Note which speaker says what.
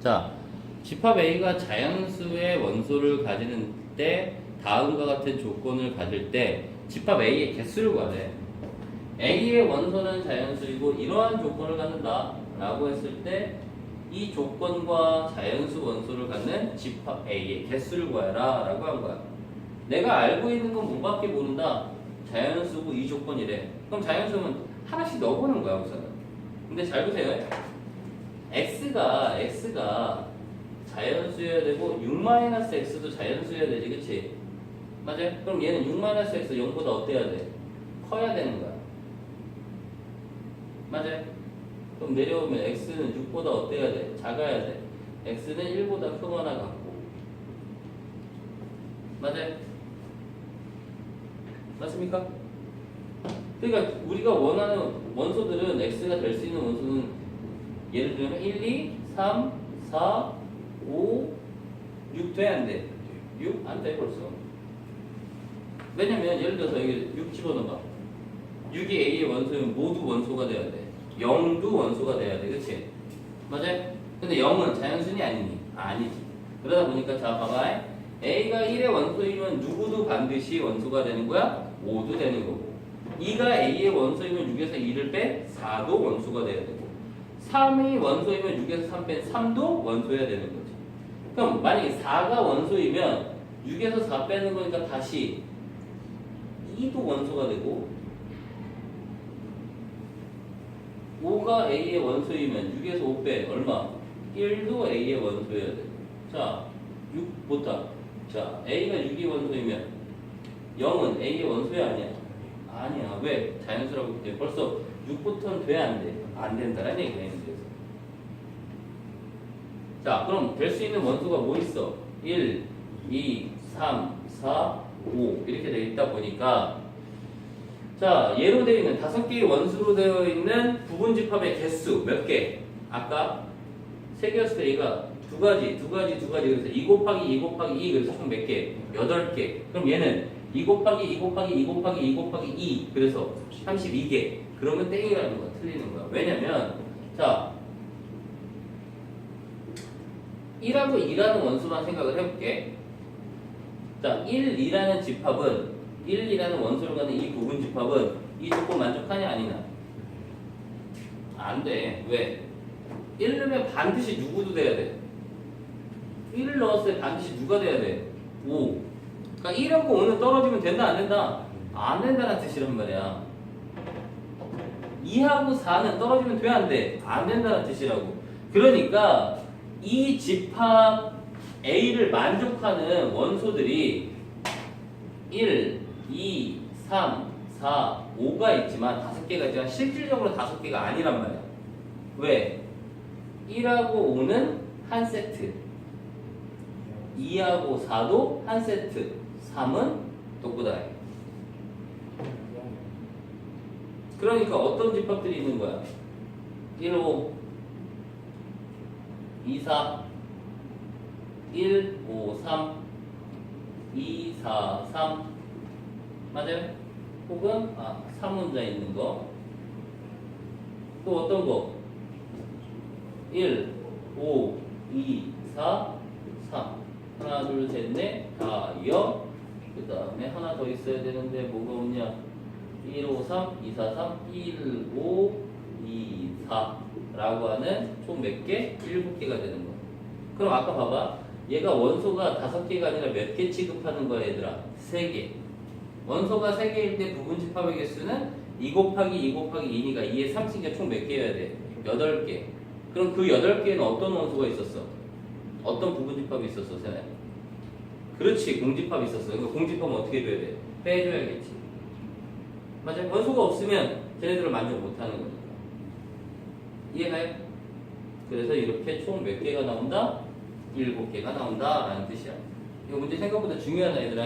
Speaker 1: 자, 집합 A가 자연수의 원소를 가지는 때 다음과 같은 조건을 가질 때 집합 A의 개수를 구하래. A의 원소는 자연수이고 이러한 조건을 갖는다 라고 했을 때 이 조건과 자연수 원소를 갖는 집합 A의 개수를 구하라 라고 한 거야. 내가 알고 있는 건 뭐밖에 모른다. 자연수고 이 조건이래. 그럼 자연수는 하나씩 넣어보는 거야 우선은. 근데 잘 보세요. X가 x가 자연수여야 되고 6-x도 자연수여야 되지 그치? 맞아요? 그럼 얘는 6-x 0보다 어때야 돼? 커야 되는 거야 맞아요? 그럼 내려오면 x는 6보다 어때야 돼? 작아야 돼 x는 1보다 크거나 같고 맞아요? 맞습니까? 그러니까 우리가 원하는 원소들은 x가 될 수 있는 원소는 예를 들면 1, 2, 3, 4, 5, 6 돼? 안 돼? 6? 안 돼, 벌써. 왜냐면, 예를 들어서 여기 6 집어넣어봐. 6이 A의 원소면 모두 원소가 돼야 돼. 0도 원소가 돼야 돼. 그치? 맞아요? 근데 0은 자연순이 아니니? 아니지. 그러다 보니까, 자, 봐봐. A가 1의 원소이면 누구도 반드시 원소가 되는 거야? 5도 되는 거고. 2가 A의 원소이면 6에서 2를 빼 4도 원소가 돼야 되고. 3이 원소이면 6에서 3 뺀 3도 원소여야 되는 거지. 그럼 만약에 4가 원소이면 6에서 4 빼는 거니까 다시 2도 원소가 되고 5가 A의 원소이면 6에서 5 빼 얼마? 1도 A의 원소여야 돼. 자, 6 보다. 자, A가 6의 원소이면 0은 A의 원소야 아니야? 아니야. 왜? 자연수라고 때문에 벌써 6부터는 돼, 안 돼? 안 된다라는 얘기가 있는 거예요. 자, 그럼 될 수 있는 원소가 뭐 있어? 1, 2, 3, 4, 5 이렇게 되어 있다 보니까 자, 예로 되어 있는 다섯 개의 원수로 되어 있는 부분 집합의 개수 몇 개? 아까 세 개였을 때 얘가 두 가지, 두 가지, 두 가지 그래서 2 곱하기 2 곱하기 2 그래서 총 몇 개? 8개. 그럼 얘는 2 곱하기 2 곱하기 2 곱하기 2 곱하기 2 그래서 32개. 그러면 땡이라는 거야. 틀리는 거야. 왜냐면 자 1하고 2라는 원수만 생각을 해볼게. 자, 1, 2라는 집합은 1, 2라는 원소를 갖는 이 부분 집합은 이 조건 만족하냐 아니냐? 안 돼. 왜? 1 넣으면 반드시 누구도 돼야 돼. 1을 넣었을 때 반드시 누가 돼야 돼? 5. 그러니까 1하고 5는 떨어지면 된다 안 된다? 안 된다는 뜻이란 말이야. 2하고 4는 떨어지면 돼 안 돼? 안 된다는 뜻이라고. 그러니까 이 집합 A를 만족하는 원소들이 1, 2, 3, 4, 5가 있지만 다섯 개가 있지만 실질적으로 다섯 개가 아니란 말이야. 왜? 1하고 5는 한 세트, 2하고 4도 한 세트, 3은 똑구다해. 그러니까 어떤 집합들이 있는 거야? 1, 5, 2, 4, 1, 5, 3, 2, 4, 3 맞아요? 혹은 아, 3혼자 있는 거. 또 어떤 거? 1, 5, 2, 4, 3 하나, 둘, 셋, 넷, 다, 여. 그 다음에 하나 더 있어야 되는데 뭐가 없냐? 1, 5, 3, 2, 4, 3, 1, 5, 2, 4 라고 하는 총 몇 개? 7개가 되는 거. 그럼 아까 봐봐. 얘가 원소가 다섯 개가 아니라 몇 개 취급하는 거야, 얘들아? 세 개. 원소가 세 개일 때 부분 집합의 개수는 2 곱하기 2 곱하기 2니까 2의 3층이 총 몇 개여야 돼? 8개. 그럼 그 8개에는 어떤 원소가 있었어? 어떤 부분 집합이 있었어, 세네? 그렇지, 공집합이 있었어. 그러니까 공집합은 어떻게 해줘야 돼? 빼줘야겠지. 맞아? 원소가 없으면 쟤네들을 만족 못하는 거니까. 이해가요? 그래서 이렇게 총 몇 개가 나온다? 일곱 개가 나온다 라는 뜻이야. 이거 문제 생각보다 중요하다 얘들아.